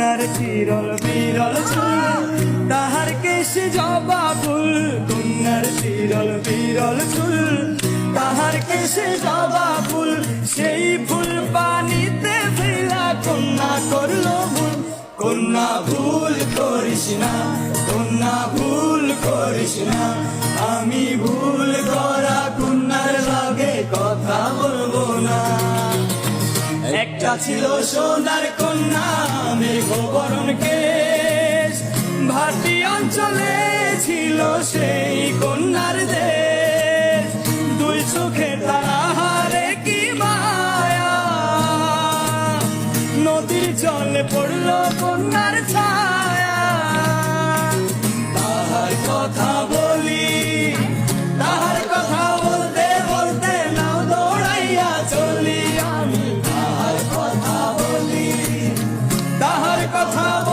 কন্যার চিরল বিরল চুল তাহার কেশ জবা ফুল কন্যার চিরল বিরল চুল। তাহার কেশে জবা ফুল সেই ফুল পানিতে ফেলা কন্যা করল ভুল। কন্যা ভুল করিস না, কন্যা ভুল করিস না, আমি ভুল একটা ছিল সোনার কন্যা মেঘবরণ কেশ। ভাটি অঞ্চলে ছিল সেই কন্যার দেশ। দুই চোখে তাহারে কি মায়া। নদীর জলে পড়ল কন্যার ছায়া। 高超